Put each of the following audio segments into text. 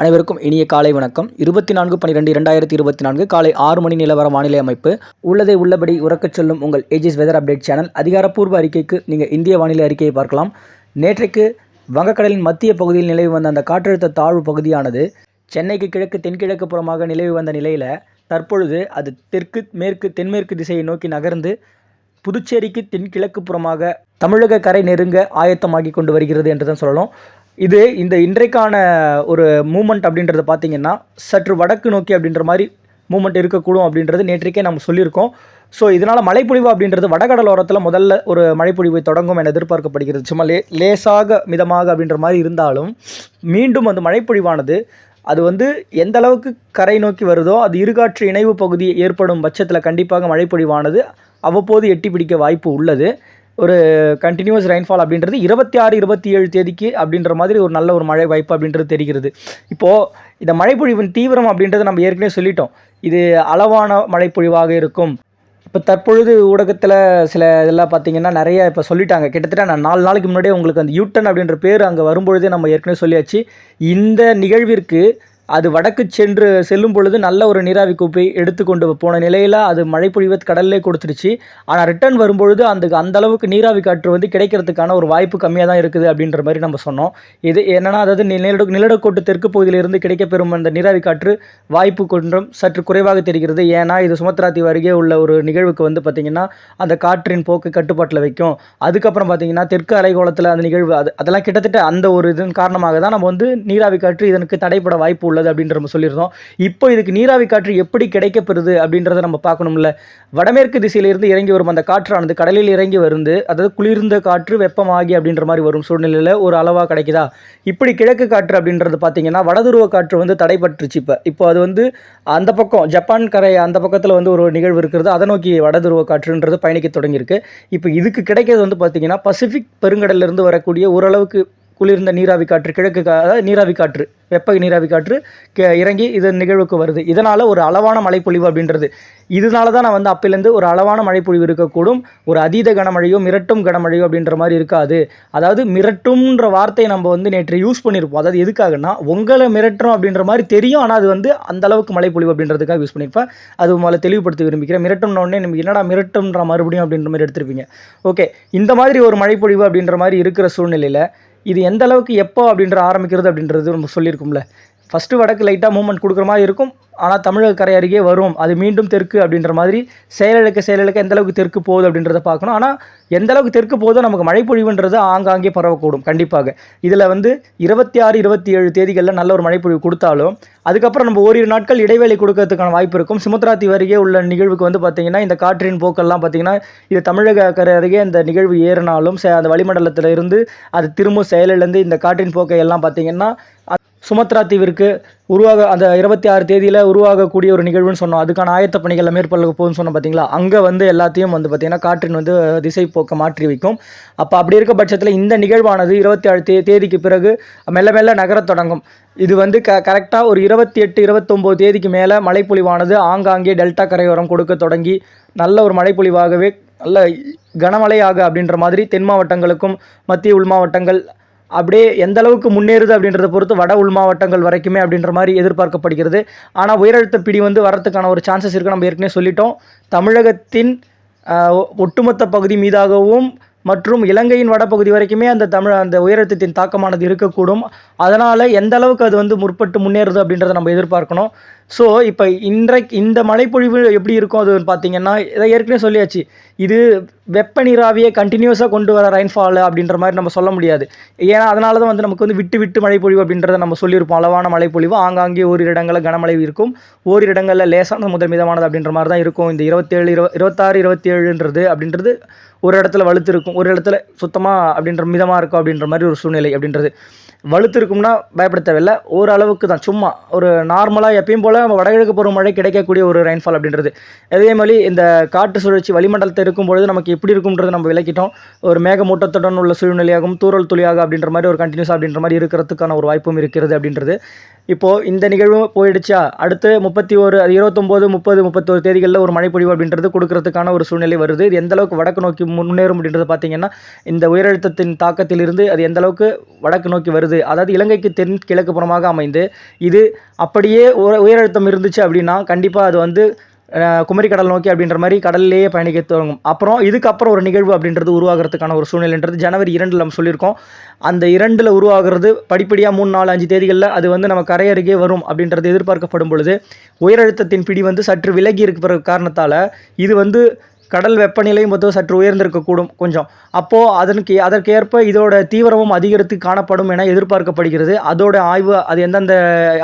அனைவருக்கும் இனிய காலை வணக்கம். இருபத்தி நான்கு பன்னிரெண்டு இரண்டாயிரத்தி இருபத்தி நான்கு காலை ஆறு மணி நிலவர வானிலை அமைப்பு. உள்ளதை உள்ளபடி உறக்கச் சொல்லும் உங்கள் ஏஜிஸ் வெதர் அப்டேட் சேனல் அதிகாரப்பூர்வ அறிக்கைக்கு நீங்கள் இந்திய வானிலை அறிக்கையை பார்க்கலாம். நேற்றைக்கு வங்கக்கடலின் மத்திய பகுதியில் நிலவி வந்த அந்த காற்றழுத்த தாழ்வு பகுதியானது சென்னைக்கு கிழக்கு தென்கிழக்கு புறமாக நிலவி வந்த நிலையில் தற்பொழுது அது தெற்கு மேற்கு தென்மேற்கு திசையை நோக்கி நகர்ந்து புதுச்சேரிக்கு தென்கிழக்கு புறமாக தமிழக கரை நெருங்க ஆயத்தமாகி கொண்டு வருகிறது என்று தான் சொல்லணும். இது இந்த இன்றைக்கான ஒரு மூமெண்ட் அப்படின்றத பார்த்தீங்கன்னா சற்று வடக்கு நோக்கி அப்படின்ற மாதிரி மூமெண்ட் இருக்கக்கூடும் அப்படின்றது நேற்றைக்கே நம்ம சொல்லியிருக்கோம். ஸோ இதனால் மழைப்பொழிவு அப்படின்றது வடகடலோரத்தில் முதல்ல ஒரு மழைப்பொழிவு தொடங்கும் என எதிர்பார்க்கப்படுகிறது. சும்மா லே லேசாக மிதமாக அப்படின்ற மாதிரி இருந்தாலும் மீண்டும் அந்த மழைப்பொழிவானது அது வந்து எந்த அளவுக்கு கரை நோக்கி வருதோ அது இருகாற்று இணைவு பகுதி ஏற்படும் பட்சத்தில் கண்டிப்பாக மழைப்பொழிவானது அவ்வப்போது எட்டி பிடிக்க வாய்ப்பு உள்ளது. ஒரு கண்டினியூஸ் ரெயின்ஃபால் அப்படின்றது இருபத்தி ஆறு இருபத்தி ஏழு தேதிக்கு அப்படின்ற மாதிரி ஒரு நல்ல ஒரு மழை வாய்ப்பு அப்படின்றது தெரிகிறது. இப்போது இந்த மழைப்பொழிவின் தீவிரம் அப்படின்றத நம்ம ஏற்கனவே சொல்லிட்டோம். இது அளவான மழைப்பொழிவாக இருக்கும். இப்போ தற்பொழுது ஊடகத்தில் சில இதெல்லாம் பார்த்தீங்கன்னா நிறைய இப்போ சொல்லிட்டாங்க. கிட்டத்தட்ட நான் நாலு நாளைக்கு முன்னாடியே உங்களுக்கு அந்த யூட்டன் அப்படின்ற பேர் அங்கே வரும்பொழுதே நம்ம ஏற்கனவே சொல்லியாச்சு. இந்த நிகழ்விற்கு அது வடக்கு சென்று செல்லும் பொழுது நல்ல ஒரு நீராவி கூப்பை எடுத்துக்கொண்டு போன நிலையில் அது மழைப்பொழிவை கடல்லே கொடுத்துருச்சு ஆனால் ரிட்டர்ன் வரும்பொழுது அந்த அந்த அளவுக்கு நீராவி காற்று வந்து கிடைக்கிறதுக்கான ஒரு வாய்ப்பு கம்மியாக தான் இருக்குது அப்படின்ற மாதிரி நம்ம சொன்னோம். இது என்னன்னா அதாவது நிலடு நிலடக்கோட்டு தெற்கு பகுதியிலிருந்து கிடைக்கப்பெறும் அந்த நீராவி காற்று வாய்ப்பு கொஞ்சம் சற்று குறைவாக தெரிகிறது. ஏன்னா இது சுமத்ரா தீவு அருகே உள்ள ஒரு நிகழ்வுக்கு வந்து பார்த்திங்கன்னா அந்த காற்றின் போக்கு கட்டுப்பாட்டில் வைக்கும். அதுக்கப்புறம் பார்த்திங்கன்னா தெற்கு அலைகோலத்தில் அந்த நிகழ்வு அது அதெல்லாம் கிட்டத்தட்ட அந்த ஒரு இதன் காரணமாக தான் நம்ம வந்து நீராவி காற்று இதனுக்கு தடைப்பட வாய்ப்பு உள்ளது அப்படின்ற நம்ம சொல்லியிருந்தோம். இப்போ இதுக்கு நீராவி காற்று எப்படி கிடைக்கப்பெறுது அப்படின்றத நம்ம பார்க்கணும்ல. வடமேற்கு திசையிலிருந்து இறங்கி வரும் அந்த காற்றானது கடலில் இறங்கி வருது அதாவது குளிர்ந்த காற்று வெப்பமாகி அப்படின்ற மாதிரி வரும் சூழ்நிலையில் ஒரு அளவாக கிடைக்குதா? இப்படி கிழக்கு காற்று அப்படின்றது பார்த்தீங்கன்னா வடதுருவ காற்று வந்து தடைபட்டுருச்சு இப்போ. இப்போ அது வந்து அந்த பக்கம் ஜப்பான் கரை அந்த பக்கத்தில் வந்து ஒரு நிகழ்வு இருக்கிறது. அதை நோக்கி வடதுருவ காற்றுன்றது பயணிக்க தொடங்கியிருக்கு. இப்போ இதுக்கு கிடைக்கிறது வந்து பார்த்தீங்கன்னா பசிபிக் பெருங்கடலிருந்து வரக்கூடிய ஓரளவுக்கு குளிர்ந்த நீராவி காற்று கிழக்கு அதாவது நீராவி காற்று வெப்ப நீராவி காற்று இறங்கி இது நிகழ்வுக்கு வருது. இதனால் ஒரு அளவான மழைப்பொழிவு அப்படின்றது. இதனால தான் நான் வந்து அப்போலேருந்து ஒரு அளவான மழைப்பொழிவு இருக்கக்கூடும். ஒரு அதீத கனமழையோ மிரட்டும் கனமழையோ அப்படின்ற மாதிரி இருக்காது. அதாவது மிரட்டும்ன்ற வார்த்தையை நம்ம வந்து நேற்று யூஸ் பண்ணியிருப்போம் அதாவது எதுக்காகன்னா உங்களை மிரட்டுறோம் அப்படின்ற மாதிரி தெரியும். ஆனால் அது வந்து அந்த அளவுக்கு மழைப்பொழிவு அப்படின்றதுக்காக யூஸ் பண்ணியிருப்பேன் அது உங்களை தெளிவுபடுத்த விரும்பிக்கிறேன் மிரட்டும்ன உடனே நமக்கு என்னடா மிரட்டும்ன்ற மறுபடியும் அப்படின்ற மாதிரி எடுத்திருப்பீங்க. ஓகே இந்த மாதிரி ஒரு மழைப்பொழிவு அப்படின்ற மாதிரி இருக்கிற சூழ்நிலையில் இது எந்த அளவுக்கு எப்போ அப்படின்ற ஆரம்பிக்கிறது அப்படின்றது நம்ம சொல்லியிருக்கோம்ல. ஃபஸ்ட்டு வடக்கு லைட்டாக மூவ்மெண்ட் கொடுக்குற மாதிரி இருக்கும். ஆனால் தமிழக கரை அருகே வரும். அது மீண்டும் தெற்கு அப்படின்ற மாதிரி செயலிழக்க செயலிழக்க எந்த அளவுக்கு தெற்கு போகுது அப்படின்றத பார்க்கணும். ஆனால் எந்த அளவுக்கு தெற்கு போதோ நமக்கு மழைப்பொழிவுன்றது ஆங்காங்கே பரவக்கூடும் கண்டிப்பாக. இதில் வந்து இருபத்தி ஆறு இருபத்தி ஏழு தேதிகளில் நல்ல ஒரு மழைப்பொழிவு கொடுத்தாலும் அதுக்கப்புறம் நம்ம ஓரிரு நாட்கள் இடைவேளை கொடுக்கறதுக்கான வாய்ப்பு இருக்கும். சுமத்ராத்தி அருகே உள்ள நிகழ்வுக்கு வந்து பார்த்திங்கன்னா இந்த காற்றின் போக்கெல்லாம் பார்த்திங்கன்னா இது தமிழக கரை அருகே இந்த நிகழ்வு ஏறினாலும் அந்த வளிமண்டலத்தில் இருந்து அது திரும்ப செயலிழந்து இந்த காற்றின் போக்கை எல்லாம் பார்த்திங்கன்னா சுமத்ரா தீவிற்கு உருவாக அந்த இருபத்தி ஆறு தேதியில் உருவாகக்கூடிய ஒரு நிகழ்வுன்னு சொன்னோம். அதுக்கான ஆயத்த பணிகளை மேற்கொள்ள போகுதுன்னு சொன்னோம் பார்த்தீங்களா அங்கே வந்து எல்லாத்தையும் வந்து பார்த்திங்கன்னா காற்றின் வந்து திசை போக்க மாற்றி வைக்கும். அப்போ அப்படி இருக்க பட்சத்தில் இந்த நிகழ்வானது இருபத்தி ஆறு தே தேதிக்கு பிறகு மெல்ல மெல்ல நகரத் தொடங்கும். இது வந்து க கரெக்டாக ஒரு இருபத்தி எட்டு இருபத்தொம்போது தேதிக்கு மேலே மழைப்பொழிவானது ஆங்காங்கே டெல்டா கரையோரம் கொடுக்க தொடங்கி நல்ல ஒரு மழைப்பொழிவாகவே நல்ல கனமழையாக அப்படின்ற மாதிரி தென் மாவட்டங்களுக்கும் மத்திய உள் மாவட்டங்கள் அப்படியே எந்த அளவுக்கு முன்னேறுது அப்படின்றத பொறுத்து வட உள் மாவட்டங்கள் வரைக்குமே அப்படின்ற மாதிரி எதிர்பார்க்கப்படுகிறது. ஆனால் உயரழுத்த பிடி வந்து வரத்துக்கான ஒரு சான்சஸ் இருக்குது நம்ம ஏற்கனவே சொல்லிட்டோம். தமிழகத்தின் ஒ- ஒட்டுமொத்த பகுதி மீதாகவும் மற்றும் இலங்கையின் வடப்பகுதி வரைக்குமே அந்த தமிழ் அந்த உயரழுத்தத்தின் தாக்கமானது இருக்கக்கூடும். அதனால் எந்த அளவுக்கு அது வந்து முற்பட்டு முன்னேறுது அப்படின்றத நம்ம எதிர்பார்க்கணும். ஸோ இப்போ இன்றைக்கு இந்த மழைப்பொழிவு எப்படி இருக்கும் அது பார்த்தீங்கன்னா இதை ஏற்கனவே சொல்லியாச்சு. இது வெப்ப நீராவியை கண்டினியூஸாக கொண்டு வர ரெயின்ஃபால் அப்படின்ற மாதிரி நம்ம சொல்ல முடியாது. ஏன்னா அதனால தான் வந்து நமக்கு வந்து விட்டு விட்டு மழைப்பொழிவு அப்படின்றத நம்ம சொல்லியிருப்போம். அளவான மழைப்பொழிவு ஆங்காங்கே ஓரிரு இடங்களில் கனமழை இருக்கும். ஓரிரு இடங்களில் லேசான முதல் மிதமானது அப்படின்ற மாதிரி தான் இருக்கும். இந்த இருபத்தேழு இருப இருபத்தாறு இருபத்தேழுன்றது அப்படின்றது ஒரு இடத்துல வலுத்து இருக்கும். ஒரு இடத்துல சுத்தமாக அப்படின்ற மிதமாக இருக்கும் அப்படின்ற மாதிரி ஒரு சூழ்நிலை அப்படின்றது. வலுத்திருக்கும்னா பயப்பட தேவையில்ல. ஓரளவுக்கு தான் சும்மா ஒரு நார்மலாக எப்பயும் போல் நம்ம வடகிழக்கு பருவமழை கிடைக்கக்கூடிய ஒரு ரெயின்ஃபால் அப்படின்றது. அதே மாதிரி இந்த காற்று சுழற்சி வளிமண்டலத்தில் இருக்கும் பொழுது நமக்கு எப்படி இருக்கும்ன்றது நம்ம விளக்கிட்டோம். ஒரு மேகமூட்டத்துடன் உள்ள சூழ்நிலையாகவும் தூறல் துளியாக அப்படின்ற மாதிரி ஒரு கண்டினியூஸ் அப்படின்ற மாதிரி இருக்கிறதுக்கான ஒரு வாய்ப்பும் இருக்கிறது அப்படின்றது. இப்போது இந்த நிகழ்வு போயிடுச்சா? அடுத்து முப்பத்தி ஒரு இருபத்தொம்போது முப்பது முப்பத்தொரு தேதிகளில் ஒரு மழைப்பொழிவு அப்படின்றது கொடுக்கறதுக்கான ஒரு சூழ்நிலை வருது. இது எந்த அளவுக்கு வடக்கு நோக்கி முன்னேறும் அப்படின்றது பார்த்தீங்கன்னா இந்த உயரழுத்தத்தின் தாக்கத்திலிருந்து அது எந்த அளவுக்கு வடக்கு நோக்கி வருது அதாவது இலங்கைக்கு தென் கிழக்கு புறமாக அமைந்து இது அப்படியே உயரழுத்தம் இருந்துச்சு அப்படின்னா கண்டிப்பாக அது வந்து குமரி கடல் நோக்கி அப்படின்ற மாதிரி கடல்லையே பயணிக்க தொடங்கும். அப்புறம் இதுக்கப்புறம் ஒரு நிகழ்வு அப்படின்றது உருவாகிறதுக்கான ஒரு சூழ்நிலைன்றது ஜனவரி இரண்டில் நம்ம சொல்லியிருக்கோம். அந்த இரண்டில் உருவாகிறது படிப்படியாக மூணு நாலு அஞ்சு தேதிகளில் அது வந்து நம்ம கரையருகே வரும் அப்படின்றது எதிர்பார்க்கப்படும் பொழுது உயரழுத்தத்தின் பிடி வந்து சற்று விலகி இருக்கிற காரணத்தால் இது வந்து கடல் வெப்பநிலையும் பொறுத்து சற்று உயர்ந்திருக்கக்கூடும் கொஞ்சம். அப்போது அதற்கு அதற்கேற்ப இதோட தீவிரமும் அதிகரித்து காணப்படும் என எதிர்பார்க்கப்படுகிறது. அதோட ஆய்வு அது எந்தெந்த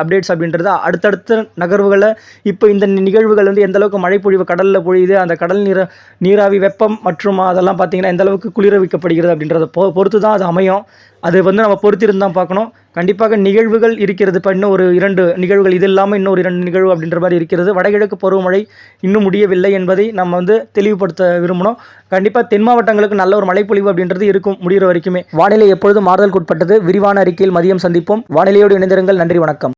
அப்டேட்ஸ் அப்படின்றது அடுத்தடுத்த நகர்வுகளை இப்போ இந்த நிகழ்வுகள் வந்து எந்தளவுக்கு மழைப்பொழிவு மழை பொழிவு கடலில் பொழியுது அந்த கடல் நீர நீராவி வெப்பம் மற்றும் அதெல்லாம் பார்த்தீங்கன்னா எந்தளவுக்கு குளிர வைக்கப்படுகிறது அப்படின்றத பொ பொறுத்து தான் அது அமையும். அது வந்து நம்ம பொறுத்திருந்து தான் பார்க்கணும். கண்டிப்பாக நிகழ்வுகள் இருக்கிறது. இப்போ இன்னும் ஒரு இரண்டு நிகழ்வுகள் இது இல்லாமல் இன்னொரு இரண்டு நிகழ்வு அப்படின்ற மாதிரி இருக்கிறது. வடகிழக்கு பருவமழை இன்னும் முடியவில்லை என்பதை நம்ம வந்து தெளிவுபடுத்த விரும்பணும் கண்டிப்பாக தென் மாவட்டங்களுக்கு நல்ல ஒரு மழைப்பொழிவு அப்படின்றது இருக்கும் முடிகிற வரைக்குமே. வானிலை எப்பொழுதும் மாறுதலுக்கு உட்பட்டது. விரிவான அறிக்கையில் மதியம் சந்திப்போம். வானிலையோடு இணைந்திருங்கள். நன்றி வணக்கம்.